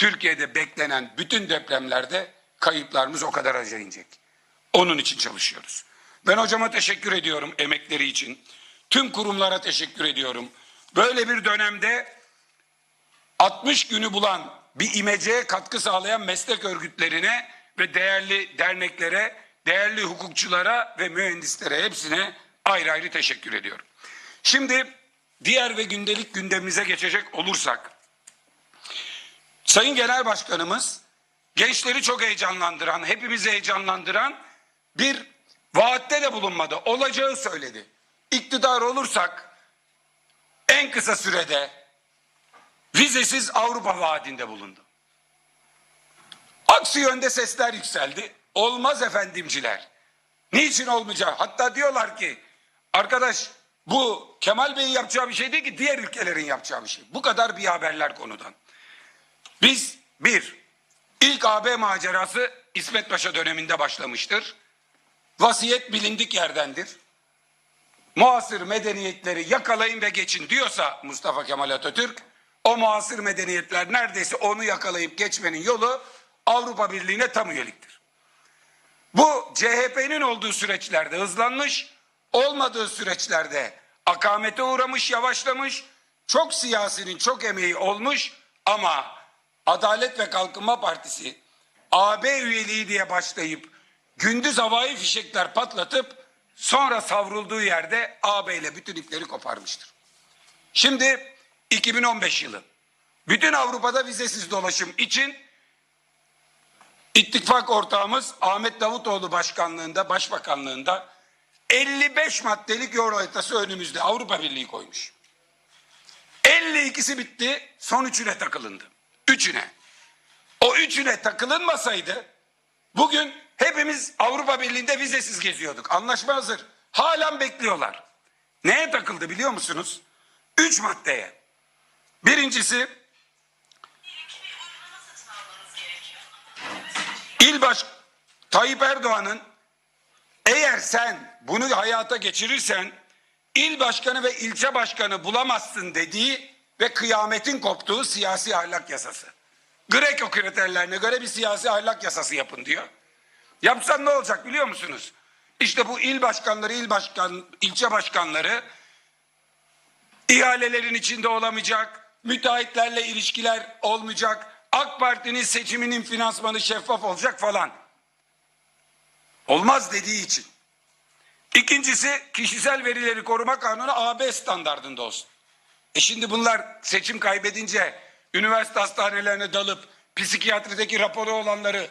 Türkiye'de beklenen bütün depremlerde kayıplarımız o kadar aşağı inecek. Onun için çalışıyoruz. Ben hocama teşekkür ediyorum emekleri için. Tüm kurumlara teşekkür ediyorum. Böyle bir dönemde 60 günü bulan bir imeceye katkı sağlayan meslek örgütlerine ve değerli derneklere, değerli hukukçulara ve mühendislere hepsine ayrı ayrı teşekkür ediyorum. Şimdi diğer ve gündelik gündemimize geçecek olursak Sayın Genel Başkanımız gençleri çok heyecanlandıran, hepimizi heyecanlandıran bir vaatte de bulunmadı. Olacağı söyledi. İktidar olursak en kısa sürede vizesiz Avrupa vaadinde bulundu. Aksi yönde sesler yükseldi. Olmaz efendimciler. Niçin olmayacak? Hatta diyorlar ki arkadaş bu Kemal Bey'in yapacağı bir şey değil ki diğer ülkelerin yapacağı bir şey. Bu kadar bir haberler konudan. Biz bir, ilk AB macerası İsmet Paşa döneminde başlamıştır. Vasiyet bilindik yerdendir. Muasır medeniyetleri yakalayın ve geçin diyorsa Mustafa Kemal Atatürk, o muasır medeniyetler neredeyse onu yakalayıp geçmenin yolu Avrupa Birliği'ne tam üyeliktir. Bu CHP'nin olduğu süreçlerde hızlanmış, olmadığı süreçlerde akamete uğramış, yavaşlamış, çok siyasinin çok emeği olmuş ama Adalet ve Kalkınma Partisi AB üyeliği diye başlayıp gündüz havai fişekler patlatıp sonra savrulduğu yerde AB ile bütün ipleri koparmıştır. Şimdi 2015 yılı. Bütün Avrupa'da vizesiz dolaşım için ittifak ortağımız Ahmet Davutoğlu başkanlığında, başbakanlığında 55 maddelik yol haritası önümüzde Avrupa Birliği koymuş. 52'si bitti, son üçüne takılındı. Üçüne. O üçüne takılınmasaydı bugün hepimiz Avrupa Birliği'nde vizesiz geziyorduk. Anlaşma hazır. Halen bekliyorlar. Neye takıldı biliyor musunuz? Üç maddeye. Birincisi İl baş Tayyip Erdoğan'ın eğer sen bunu hayata geçirirsen il başkanı ve ilçe başkanı bulamazsın dediği ve kıyametin koptuğu siyasi ahlak yasası. Greco kriterlerine göre bir siyasi ahlak yasası yapın diyor. Yapsan ne olacak biliyor musunuz? İşte bu il başkanları, il başkan, ilçe başkanları ihalelerin içinde olamayacak, müteahhitlerle ilişkiler olmayacak, AK Parti'nin seçiminin finansmanı şeffaf olacak falan. Olmaz dediği için. İkincisi kişisel verileri koruma kanunu AB standardında olsun. E şimdi bunlar seçim kaybedince üniversite hastanelerine dalıp psikiyatrideki raporu olanları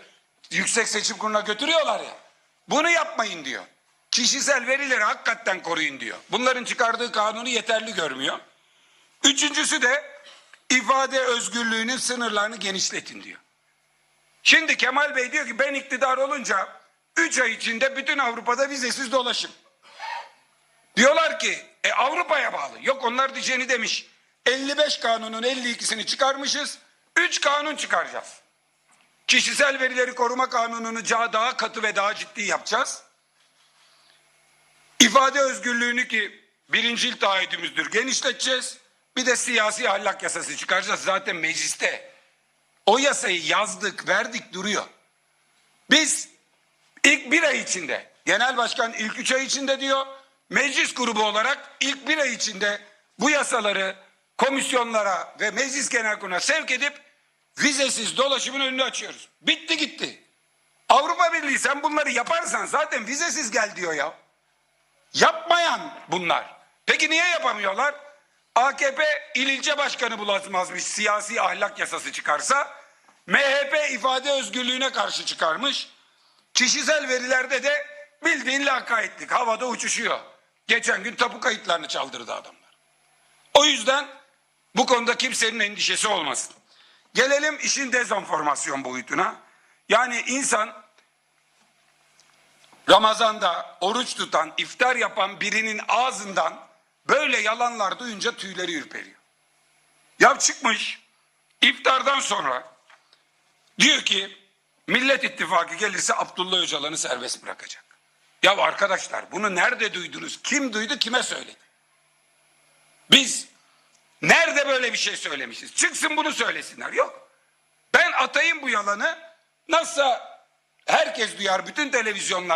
yüksek seçim kuruluna götürüyorlar ya. Bunu yapmayın diyor. Kişisel verileri hakikaten koruyun diyor. Bunların çıkardığı kanunu yeterli görmüyor. Üçüncüsü de ifade özgürlüğünün sınırlarını genişletin diyor. Şimdi Kemal Bey diyor ki ben iktidar olunca 3 ay içinde bütün Avrupa'da vizesiz dolaşım. Diyorlar ki e, Avrupa'ya bağlı. Yok onlar diyeceğini demiş. 55 kanunun 52'sini çıkarmışız. 3 kanun çıkaracağız. Kişisel verileri koruma kanununu daha katı ve daha ciddi yapacağız. İfade özgürlüğünü ki birincil taahhüdümüzdür genişleteceğiz. Bir de siyasi ahlak yasası çıkaracağız. Zaten mecliste o yasayı yazdık, verdik duruyor. Biz ilk bir ay içinde, genel başkan ilk üç ay içinde diyor, meclis grubu olarak ilk bir ay içinde bu yasaları komisyonlara ve meclis genel kuruluna sevk edip vizesiz dolaşımın önünü açıyoruz. Bitti gitti. Avrupa Birliği sen bunları yaparsan zaten vizesiz gel diyor ya. Yapmayan bunlar. Peki niye yapamıyorlar? AKP il ilçe başkanı bulamazmış siyasi ahlak yasası çıkarsa MHP ifade özgürlüğüne karşı çıkarmış. Kişisel verilerde de bildiğin lakaytlık havada uçuşuyor. Geçen gün tapu kayıtlarını çaldırdı adamlar. O yüzden bu konuda kimsenin endişesi olmasın. Gelelim işin dezenformasyon boyutuna. Yani insan Ramazanda oruç tutan, iftar yapan birinin ağzından böyle yalanlar duyunca tüyleri ürperiyor. Ya çıkmış iftardan sonra diyor ki Millet İttifakı gelirse Abdullah Öcalan'ı serbest bırakacak. Ya arkadaşlar bunu nerede duydunuz? Kim duydu kime söyledi? Biz nerede böyle bir şey söylemişiz? Çıksın bunu söylesinler. Yok. Ben atayım bu yalanı. Nasılsa herkes duyar bütün televizyonlar